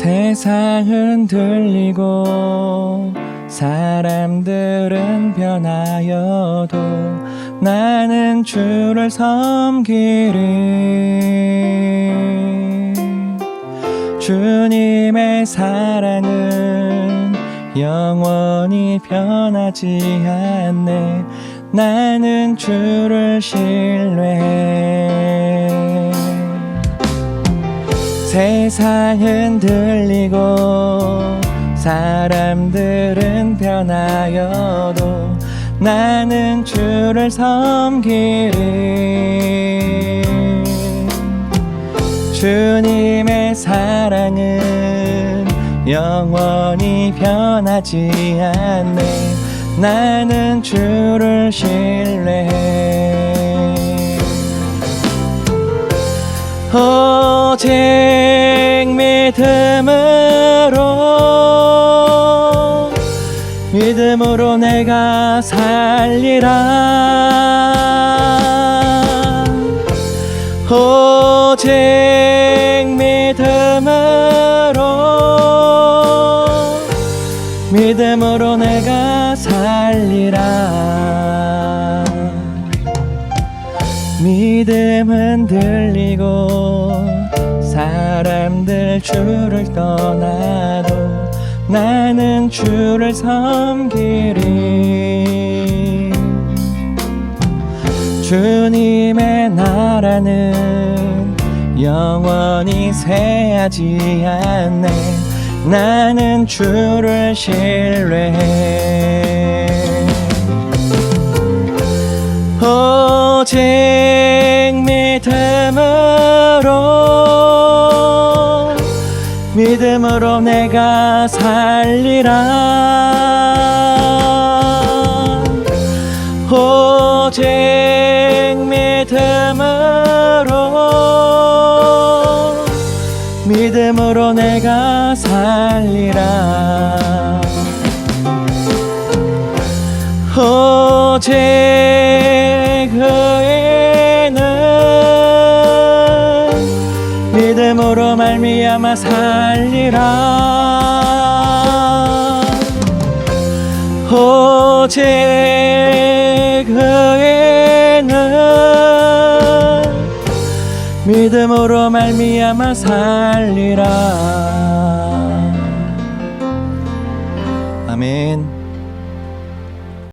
세상은 들리고 사람들은 변하여도 나는 주를 섬기리. 주님의 사랑은 영원히 변하지 않네. 나는 주를 신뢰해 세상은 들리고 사람들은 변하여도 나는 주를 섬기리. 주님의 사랑은 영원히 변하지 않네. 나는 주를 신뢰해. 오직 믿음으로 믿음으로 내가 살리라. 오직 믿음으로 믿음으로 내가 살리라. 믿음은 들리고 사람들 주를 떠나도 나는 주를 섬기리. 주님의 나라는 영원히 쇠하지 않네. 나는 주를 신뢰해. 오직 믿음으로 믿음으로 내가 살리라. 오직 믿음으로 믿음으로 내가 살리라. 오직 말미암아 살리라 오직 그에는 믿음으로 말미암아 살리라 아멘.